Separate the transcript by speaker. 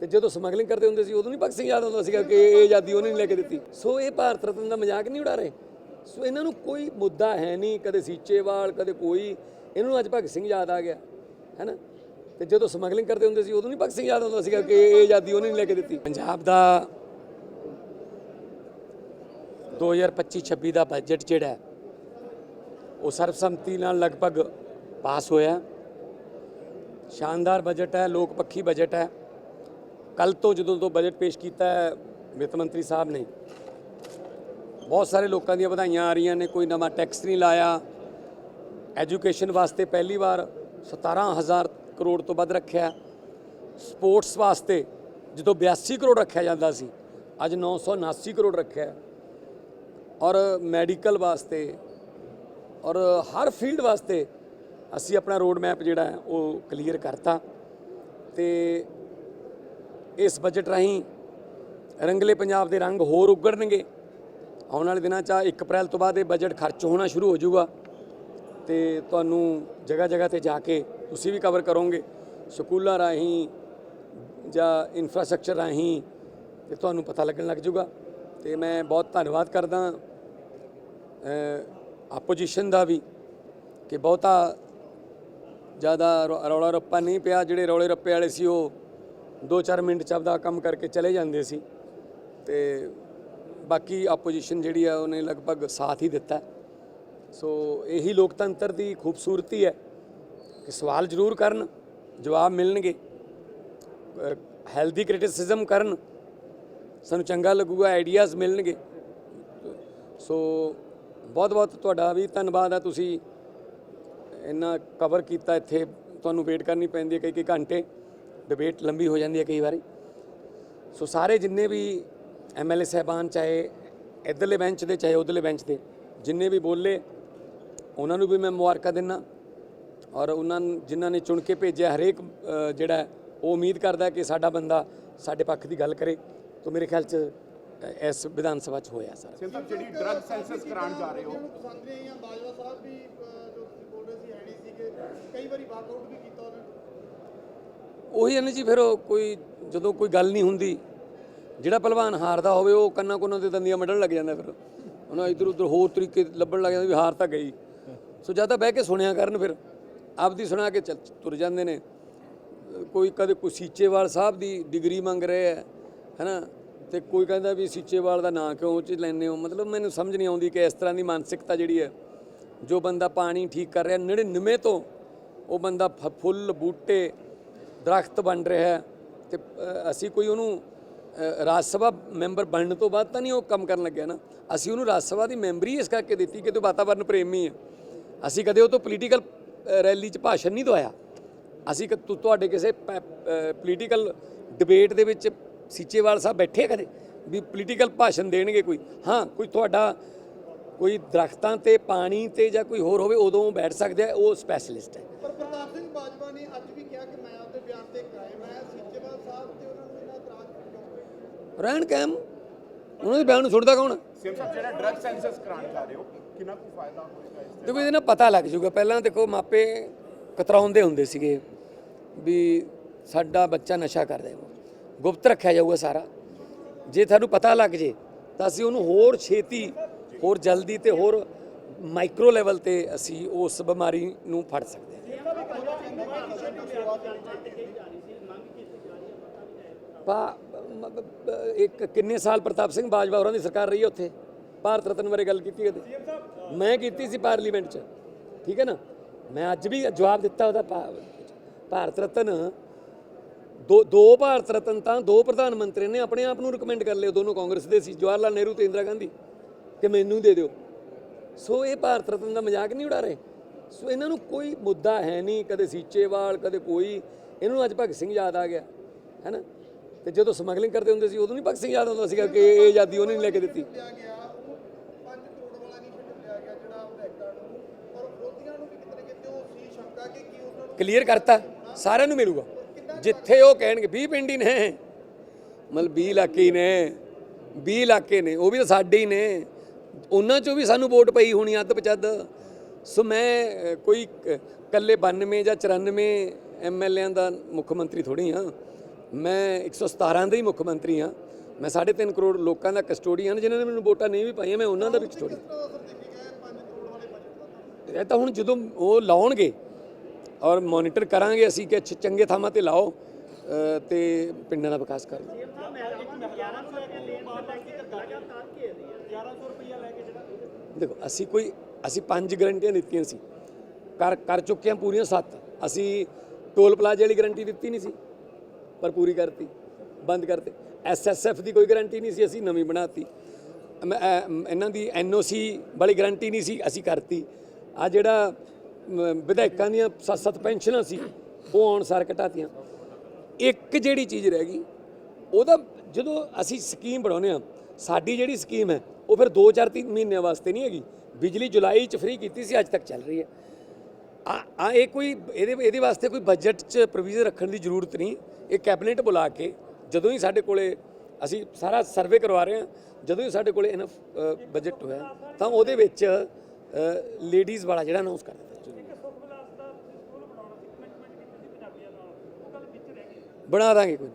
Speaker 1: ਤੇ ਜਦੋਂ ਸਮਗਲਿੰਗ ਕਰਦੇ ਹੁੰਦੇ ਸੀ, ਉਦੋਂ ਨਹੀਂ ਭਗਤ ਸਿੰਘ ਯਾਦ ਆਉਂਦਾ ਸੀਗਾ ਕਿ ਇਹ ਆਜ਼ਾਦੀ ਉਹਨੇ ਨਹੀਂ ਲੈ ਕੇ ਦਿੱਤੀ। ਸੋ ਇਹ ਭਾਰਤ ਰਤਨ ਦਾ ਮਜ਼ਾਕ ਨਹੀਂ ਉਡਾ ਰਹੇ। ਸੋ ਇਹਨਾਂ ਨੂੰ ਕੋਈ ਮੁੱਦਾ ਹੈ ਨਹੀਂ, ਕਦੇ ਸੀਚੇਵਾਲ, ਕਦੇ ਕੋਈ। ਇਹਨਾਂ ਨੂੰ ਅੱਜ ਭਗਤ ਸਿੰਘ ਯਾਦ ਆ ਗਿਆ ਹੈਨਾ ਤੇ ਜਦੋਂ ਸਮਗਲਿੰਗ ਕਰਦੇ ਹੁੰਦੇ ਸੀ, ਉਦੋਂ ਨਹੀਂ ਭਗਤ ਸਿੰਘ ਯਾਦ ਆਉਂਦਾ ਸੀਗਾ ਕਿ ਇਹ ਆਜ਼ਾਦੀ ਉਹਨੇ ਨਹੀਂ ਲੈ ਕੇ ਦਿੱਤੀ। ਪੰਜਾਬ ਦਾ 2025-26 ਦਾ ਬਜਟ ਜਿਹੜਾ ਉਹ ਸਰਬਸੰਮਤੀ ਨਾਲ ਲਗਭਗ ਪਾਸ ਹੋਇਆ। ਸ਼ਾਨਦਾਰ ਬਜਟ ਹੈ, ਲੋਕ ਪੱਖੀ ਬਜਟ ਹੈ। ਕੱਲ ਤੋਂ ਜਦੋਂ ਤੋਂ ਬਜਟ ਪੇਸ਼ ਕੀਤਾ ਹੈ, ਵਿੱਤ ਮੰਤਰੀ ਸਾਹਿਬ ਨੇ, ਬਹੁਤ ਸਾਰੇ ਲੋਕਾਂ ਦੀਆਂ ਵਧਾਈਆਂ ਆ ਰਹੀਆਂ ਨੇ, ਕੋਈ ਨਵਾਂ ਟੈਕਸ ਨਹੀਂ ਲਾਇਆ। ਐਜੂਕੇਸ਼ਨ ਵਾਸਤੇ ਪਹਿਲੀ ਵਾਰ 17000 ਕਰੋੜ ਤੋਂ ਵੱਧ ਰੱਖਿਆ। ਸਪੋਰਟਸ ਵਾਸਤੇ ਜਦੋਂ 82 ਕਰੋੜ ਰੱਖਿਆ ਜਾਂਦਾ ਸੀ, ਅੱਜ 979 ਕਰੋੜ ਰੱਖਿਆ ਔਰ ਮੈਡੀਕਲ ਵਾਸਤੇ ਔਰ ਹਰ ਫੀਲਡ ਵਾਸਤੇ ਅਸੀਂ ਆਪਣਾ ਰੋਡ ਮੈਪ ਜਿਹੜਾ ਹੈ, ਉਹ ਕਲੀਅਰ ਕਰਤਾ। ਤੇ ਇਸ ਬਜਟ ਰਾਹੀਂ ਰੰਗਲੇ ਪੰਜਾਬ ਦੇ ਰੰਗ ਹੋਰ ਉਗੜਨਗੇ। ਆਉਣ ਵਾਲੇ ਦਿਨਾਂ 'ਚ 1 ਅਪ੍ਰੈਲ ਤੋਂ ਬਾਅਦ ਇਹ ਬਜਟ ਖਰਚ ਹੋਣਾ ਸ਼ੁਰੂ ਹੋ ਜਾਊਗਾ। ਤੇ ਤੁਹਾਨੂੰ ਜਗ੍ਹਾ ਜਗ੍ਹਾ ਤੇ ਜਾ ਕੇ ਤੁਸੀਂ ਵੀ ਕਵਰ ਕਰੋਗੇ। ਸਕੂਲਾਂ ਰਾਹੀਂ ਜਾਂ ਇਨਫਰਾਸਟ੍ਰਕਚਰ ਰਾਹੀਂ ਤੇ ਤੁਹਾਨੂੰ ਪਤਾ ਲੱਗਣ ਲੱਗ ਜਾਊਗਾ। ਤੇ ਮੈਂ ਬਹੁਤ ਧੰਨਵਾਦ ਕਰਦਾ ਆਪੋਜੀਸ਼ਨ ਦਾ ਵੀ ਕਿ ਬਹੁਤਾ ਜ਼ਿਆਦਾ ਰੌ- ਰੌਲਾ ਰੱਪਾ ਨਹੀਂ ਪਿਆ। ਜਿਹੜੇ ਰੌਲੇ ਰੱਪੇ ਵਾਲੇ ਸੀ ਉਹ 2-4 ਮਿੰਟ ਚ ਆਪਦਾ ਕੰਮ ਕਰਕੇ ਚਲੇ ਜਾਂਦੇ ਸੀ ਤੇ ਬਾਕੀ ਆਪੋਜੀਸ਼ਨ ਜਿਹੜੀ ਆ ਉਹਨੇ ਲਗਭਗ ਸਾਥ ਹੀ ਦਿੱਤਾ। ਸੋ ਇਹੀ ਲੋਕਤੰਤਰ ਦੀ ਖੂਬਸੂਰਤੀ ਹੈ ਕਿ ਸਵਾਲ ਜ਼ਰੂਰ ਕਰਨ, ਜਵਾਬ ਮਿਲਣਗੇ। ਹੈਲਦੀ ਕ੍ਰਿਟਿਸਿਜ਼ਮ ਕਰਨ, ਸਾਨੂੰ ਚੰਗਾ ਲੱਗੂਗਾ ਆਈਡੀਆਜ਼ ਮਿਲਣਗੇ। ਸੋ ਬਹੁਤ ਬਹੁਤ ਤੁਹਾਡਾ ਵੀ ਧੰਨਵਾਦ ਆ। ਤੁਸੀਂ ਇੰਨਾ ਕਵਰ ਕੀਤਾ ਇੱਥੇ, ਤੁਹਾਨੂੰ ਵੇਟ ਕਰਨੀ ਪੈਂਦੀ ਹੈ ਕਈ ਕਈ ਘੰਟੇ। ਡਿਬੇਟ ਲੰਬੀ ਹੋ ਜਾਂਦੀ ਹੈ ਕਈ ਵਾਰੀ। ਸੋ ਸਾਰੇ ਜਿੰਨੇ ਵੀ ਐਮਐਲਏ ਸਹਿਬਾਨ ਚਾਹੇ ਇੱਧਰਲੇ ਬੈਂਚ ਦੇ ਚਾਹੇ ਉਧਰਲੇ ਬੈਂਚ ਦੇ ਜਿੰਨੇ ਵੀ ਬੋਲੇ ਉਹਨਾਂ ਨੂੰ ਵੀ ਮੈਂ ਮੁਬਾਰਕਾਂ ਦਿੰਦਾ। ਔਰ ਉਹਨਾਂ ਜਿਨ੍ਹਾਂ ਨੇ ਚੁਣ ਕੇ ਭੇਜਿਆ ਹਰੇਕ ਜਿਹੜਾ ਉਹ ਉਮੀਦ ਕਰਦਾ ਹੈ ਕਿ ਸਾਡਾ ਬੰਦਾ ਸਾਡੇ ਪੱਖ ਦੀ ਗੱਲ ਕਰੇ। ਤਾਂ ਮੇਰੇ ਖਿਆਲ 'ਚ ਇਸ ਵਿਧਾਨ ਸਭਾ 'ਚ ਹੋਇਆ ਸਰ।
Speaker 2: ਸਿੰਘ ਸਾਹਿਬ ਜਿਹੜੀ ਡਰੱਗ ਸੈਂਸਸ ਕਰਾਉਣ ਜਾ ਰਹੇ ਹੋ।
Speaker 3: ਨੂੰ ਪਸੰਦ ਨਹੀਂ ਆਈਆਂ ਬਾਜਵਾ ਸਾਹਿਬ ਵੀ ਅਹ, ਜੋ ਤੁਸੀਂ ਬੋਲ ਰਹੇ ਸੀ ਹੈ ਨਹੀਂ ਸੀਗੇ ਕਈ ਵਾਰੀ ਵਾਕਆਊਟ ਵੀ ਕੀਤਾ ਉਹਨਾਂ ਨੇ।
Speaker 1: ਉਹੀ ਹੈ ਨਾ ਜੀ, ਫਿਰ ਉਹ ਕੋਈ ਜਦੋਂ ਕੋਈ ਗੱਲ ਨਹੀਂ ਹੁੰਦੀ, ਜਿਹੜਾ ਪਹਿਲਵਾਨ ਹਾਰਦਾ ਹੋਵੇ, ਉਹ ਕੰਨਾਂ ਕੋਨਾਂ ਤੇ ਦੰਦੀਆਂ ਮੱਢਣ ਲੱਗ ਜਾਂਦਾ ਫਿਰ। ਉਹਨਾਂ ਇਧਰ ਉਧਰ ਹੋਰ ਤਰੀਕੇ ਲੱਭਣ ਲੱਗ ਜਾਂਦਾ ਵੀ ਹਾਰ ਤਾਂ ਗਈ। ਸੋ ਜਾਂ ਤਾਂ ਬਹਿ ਕੇ ਸੁਣਿਆ ਕਰਨ ਫਿਰ। ਆਪਦੀ ਸੁਣਾ ਕੇ ਚੱਲ ਤੁਰ ਜਾਂਦੇ ਨੇ। ਕੋਈ ਕਦੇ ਕੋਈ ਸੀਚੇਵਾਲ ਸਾਹਿਬ ਦੀ ਡਿਗਰੀ ਮੰਗ ਰਹੇ ਹੈ, ਹੈਨਾ? ਤੇ ਕੋਈ ਕਹਿੰਦਾ ਵੀ ਸੀਚੇਵਾਲ ਦਾ ਨਾਂ ਕਿਉਂ ਚ ਲੈਂਦੇ ਹੋ? ਮਤਲਬ ਮੈਨੂੰ ਸਮਝ ਨਹੀਂ ਆਉਂਦੀ ਕਿ ਇਸ ਤਰ੍ਹਾਂ ਦੀ ਮਾਨਸਿਕਤਾ ਜਿਹੜੀ ਹੈ, ਜੋ ਬੰਦਾ ਪਾਣੀ ਠੀਕ ਕਰ ਰਿਹਾ 99 ਤੋਂ ਉਹ ਬੰਦਾ ਫ- ਫੁੱਲ ਬੂਟੇ ਦਰਖਤ ਬਣ ਰਿਹਾ ਹੈ ਤੇ ਅਸੀਂ ਕੋਈ ਉਹਨੂੰ ਰਾਜ ਸਭਾ ਮੈਂਬਰ ਬਣਨ ਤੋਂ ਬਾਅਦ ਤਾਂ ਨਹੀਂ ਉਹ ਕੰਮ ਕਰਨ ਲੱਗਿਆ ਨਾ। ਅਸੀਂ ਉਹਨੂੰ ਰਾਜ ਸਭਾ ਦੀ ਮੈਂਬਰੀ ਇਸ ਕਰਕੇ ਦਿੱਤੀ ਕਿ ਤੂੰ ਵਾਤਾਵਰਨ ਪ੍ਰੇਮੀ ਹੈ। ਅਸੀਂ ਕਦੇ ਉਹ ਤੋਂ ਪੋਲੀਟੀਕਲ ਰੈਲੀ 'ਚ ਭਾਸ਼ਣ ਨਹੀਂ ਦਵਾਇਆ। ਅਸੀਂ ਕਿ, ਤੁ- ਤੁਹਾਡੇ ਕਿਸੇ ਪੋਲੀਟੀਕਲ ਡਿਬੇਟ ਦੇ ਵਿੱਚ ਸੀਚੇਵਾਲ ਸਾਹਿਬ ਬੈਠੇ ਆ ਕਦੇ? ਵੀ ਪੋਲੀਟੀਕਲ ਭਾਸ਼ਣ ਦੇਣਗੇ ਕੋਈ? ਹਾਂ, ਕੋਈ ਤੁਹਾਡਾ ਕੋਈ ਦਰਖਤਾਂ ਤੇ ਪਾਣੀ ਤੇ ਜਾਂ ਕੋਈ ਹੋਰ ਹੋਵੇ, ਉਦੋਂ ਬੈਠ ਸਕਦੇ ਆ ਉਹ ਸਪੈਸ਼ਲਿਸਟ ਹੈ
Speaker 3: ਪਰ ਪ੍ਰਤਾਪ ਸਿੰਘ ਬਾਜਵਾ ਨੇ ਅੱਜ ਵੀ ਕਿਹਾ ਕਿ ਮੈਂ ਆਪਦੇ ਬਿਆਨ ਤੇ ਕਾਇਮ ਹੈ ਸੀਚੇਵਾਲ ਸਾਹਿਬ ਤੇ ਉਹਨਾਂ ਨੂੰ ਇਹਨਾਂ ਇਤਰਾਜ਼ ਕਿਉਂ
Speaker 1: ਰਹਿਣ ਕਾਇਮ। ਉਹਨਾਂ ਦੇ ਬਿਆਨ ਨੂੰ ਸੁਣਦਾ ਕੌਣ?
Speaker 2: ਸਿੰਘ ਸਾਹਿਬ ਜਿਹੜਾ ਡਰੱਗ ਸੈਂਸਸ ਕਰਾਉਣ ਜਾ ਰਹੇ ਹੋ ਕਿੰਨਾ ਕੁ ਫਾਇਦਾ ਹੋਏਗਾ ਇਸ
Speaker 1: ਦੇਖੋ ਇਹਦੇ ਨਾਲ ਪਤਾ ਲੱਗ ਜੂਗਾ ਪਹਿਲਾਂ ਦੇਖੋ ਮਾਪੇ ਕਤਰਾਉਂਦੇ ਹੁੰਦੇ ਸੀਗੇ ਵੀ ਸਾਡਾ ਬੱਚਾ ਨਸ਼ਾ ਕਰਦਾ ਹੈ ਗੁਪਤ ਰੱਖਿਆ ਜਾਊਗਾ ਸਾਰਾ। ਜੇ ਤੁਹਾਨੂੰ ਪਤਾ ਲੱਗ ਜੇ ਤਾਂ ਅਸੀਂ ਉਹਨੂੰ ਹੋਰ ਛੇਤੀ ਹੋਰ ਜਲਦੀ ਤੇ ਹੋਰ ਮਾਈਕਰੋ ਲੈਵਲ ਤੇ ਅਸੀਂ ਉਸ ਬਿਮਾਰੀ ਨੂੰ ਫੜ ਸਕਦੇ ਹਾਂ। ਪਾ ਇੱਕ ਕਿੰਨੇ ਸਾਲ ਪ੍ਰਤਾਪ ਸਿੰਘ ਬਾਜਵਾ ਹੋਰਾਂ ਦੀ ਸਰਕਾਰ ਰਹੀ ਉੱਥੇ? ਭਾਰਤ ਰਤਨ ਬਾਰੇ ਗੱਲ ਕੀਤੀ ਕਦੇ? ਮੈਂ ਕੀਤੀ ਸੀ ਪਾਰਲੀਮੈਂਟ 'ਚ। ਠੀਕ ਹੈ ਨਾ? ਮੈਂ ਅੱਜ ਵੀ ਜਵਾਬ ਦਿੱਤਾ ਉਹਦਾ ਭਾ- ਭਾਰਤ ਰਤਨ। ਦੋ ਦੋ ਭਾਰਤ ਰਤਨ ਤਾਂ ਦੋ ਪ੍ਰਧਾਨ ਮੰਤਰੀ ਨੇ ਆਪਣੇ ਆਪ ਨੂੰ ਰეკਮੈਂਡ ਕਰ ਲਿਆ, ਦੋਨੋਂ ਕਾਂਗਰਸ ਦੇ ਸੀ ਜਵਾਹਰ ਲਾਲ ਨਹਿਰੂ ਤੇ ਇੰਦਰਾ ਗਾਂਧੀ। ਕਿ ਮੈਨੂੰ ਦੇ ਦਿਓ। ਸੋ ਇਹ ਭਾਰਤ ਰਤਨ ਦਾ ਮਜ਼ਾਕ ਨਹੀਂ ਉਡਾ ਰਹੇ? ਸੋ ਇਹਨਾਂ ਨੂੰ ਕੋਈ ਮੁੱਦਾ ਹੈ ਨਹੀਂ, ਕਦੇ ਸੀਚੇਵਾਲ, ਕਦੇ ਕੋਈ। ਇਹਨਾਂ ਨੂੰ ਅੱਜ ਭਗਤ ਸਿੰਘ ਯਾਦ ਆ ਗਿਆ। ਹੈ ਨਾ? ਤੇ ਜਦੋਂ ਸਮਗਲਿੰਗ ਕਰਦੇ ਹੁੰਦੇ ਸੀ ਉਦੋਂ ਨਹੀਂ ਭਗਤ ਸਿੰਘ ਯਾਦ ਆਉਂਦਾ ਸੀਗਾ ਕਿ ਇਹ ਆਜ਼ਾਦੀ ਉਹਨੇ ਨਹੀਂ ਲੈ ਕੇ ਦਿੱਤੀ।
Speaker 3: ਲਿਆ ਗਿਆ ਉਹ 5 ਕਰੋੜ ਵਾਲਾ ਇਨੀਸ਼ੀਏਟਿਵ ਲਿਆ ਗਿਆ ਜਿਹੜਾ ਉਹਦਾ ਐਕਟਾਂ ਨੂੰ। ਔਰ ਵਿਰੋਧੀਆਂ ਨੂੰ ਵੀ ਕਿਤੇ ਨਾ ਕਿਤੇ ਉਹ ਸੀ ਸ਼ੰਕਾ ਕਿ ਕੀ ਉਹਨਾਂ ਨੂੰ
Speaker 1: ਕਲੀਅਰ ਕਰਤਾ ਸਾਰਿਆਂ ਨੂੰ ਮਿਲੂਗਾ। ਜਿੱਥੇ ਉਹ ਕਹਿਣਗੇ 20 ਪਿੰਡ ਹੀ ਨੇ। ਮਤਲਬ 20 ਇਲਾਕੇ ਨੇ 20 ਇਲਾਕੇ ਨੇ ਉਹ ਵੀ ਤਾਂ ਸਾਡੇ ਹੀ ਨੇ। ਉਹਨਾਂ ਚੋਂ ਵੀ ਸਾਨੂੰ ਵੋਟ ਪਈ ਹੋਣੀ ਅੱਧ ਪਚੱਧ। ਸੋ ਮੈਂ ਕੋਈ ਕ- ਇਕੱਲੇ 92 ਜਾਂ 94 ਐਮਐਲਏਆਂ ਦਾ ਮੁੱਖ ਮੰਤਰੀ ਥੋੜੀ ਹਾਂ ਮੈਂ 117 ਦਾ ਹੀ ਮੁੱਖ ਮੰਤਰੀ ਹਾਂ। ਮੈਂ 3.5 ਕਰੋੜ ਲੋਕਾਂ ਦਾ ਕਸਟੋਡੀਅਨ ਜਿਨ੍ਹਾਂ ਨੇ ਮੈਨੂੰ ਵੋਟਾਂ ਨਹੀਂ ਵੀ ਪਾਈਆਂ ਮੈਂ ਉਹਨਾਂ ਦਾ ਵੀ ਕਸਟੋਡੀਅਨ
Speaker 3: ਇਹ
Speaker 1: ਤਾਂ ਹੁਣ ਜਦੋਂ ਉਹ ਲਾਉਣਗੇ ਔਰ ਮੋਨੀਟਰ ਕਰਾਂਗੇ ਅਸੀਂ ਕਿ ਅੱਛੇ ਚੰਗੇ ਥਾਵਾਂ ਤੇ ਲਾਓ ਅ, ਤੇ ਪਿੰਡਾਂ ਦਾ ਵਿਕਾਸ ਕਰੋ ਦੇਖੋ ਅਸੀਂ ਕੋਈ ਅਸੀਂ ਪੰਜ ਗਰੰਟੀਆਂ ਦਿੱਤੀਆਂ ਸੀ। ਕਰ ਕਰ ਚੁੱਕੇ ਹਾਂ ਪੂਰੀਆਂ ਸੱਤ। ਅਸੀਂ ਟੋਲ ਪਲਾਜ਼ੇ ਵਾਲੀ ਗਰੰਟੀ ਦਿੱਤੀ ਨਹੀਂ ਸੀ। ਪਰ ਪੂਰੀ ਕਰਤੀ ਬੰਦ ਕਰਤੇ। ਐਸਐਸਐਫ ਦੀ ਕੋਈ ਗਰੰਟੀ ਨਹੀਂ ਸੀ ਅਸੀਂ ਨਵੀਂ ਬਣਾਤੀ। ਅਮ, ਇਹਨਾਂ ਦੀ ਐਨਓਸੀ ਵਾਲੀ ਗਰੰਟੀ ਨਹੀਂ ਸੀ ਅਸੀਂ ਕਰਤੀ। ਆ ਜਿਹੜਾ ਵਿਧਾਇਕਾਂ ਦੀਆਂ ਸੱਤ ਸੱਤ ਪੈਨਸ਼ਨਾਂ ਸੀ ਉਹ ਆਉਣ ਸਾਰ ਘਟਾਤੀਆਂ। ਇੱਕ ਜਿਹੜੀ ਚੀਜ਼ ਰਹਿ ਗਈ ਉਹਦਾ ਜਦੋਂ ਅਸੀਂ ਸਕੀਮ ਬਣਾਉਂਦੇ ਆ ਸਾਡੀ ਜਿਹੜੀ ਸਕੀਮ ਹੈ ਉਹ ਫਿਰ 2-4 3 ਮਹੀਨਿਆਂ ਵਾਸਤੇ ਨਹੀਂ ਹੈਗੀ। ਬਿਜਲੀ ਜੁਲਾਈ ਚ ਫ੍ਰੀ ਕੀਤੀ ਸੀ ਅੱਜ ਤੱਕ ਚੱਲ ਰਹੀ ਹੈ। ਆ ਇਹ ਕੋਈ, ਇਹਦੇ ਇਹਦੇ ਵਾਸਤੇ ਕੋਈ ਬਜਟ 'ਚ ਪ੍ਰੋਵੀਜ਼ਨ ਰੱਖਣ ਦੀ ਜ਼ਰੂਰਤ ਨਹੀਂ। ਇਹ ਕੈਬਨਿਟ ਬੁਲਾ ਕੇ ਜਦੋਂ ਹੀ ਸਾਡੇ ਕੋਲੇ ਅਸੀਂ ਸਾਰਾ ਸਰਵੇ ਕਰਵਾ ਰਹੇ ਹਾਂ, ਜਦੋਂ ਹੀ ਸਾਡੇ ਕੋਲੇ ਇਨਫ ਬਜਟ ਹੋਇਆ, ਤਾਂ ਉਹਦੇ ਵਿੱਚ ਲੇਡੀਜ਼ ਵਾਲਾ ਜਿਹੜਾ ਅਨਾਉਂਸ ਕਰ ਦਿੱਤਾ। ਬਣਾ ਦਾਂਗੇ ਕੋਈ।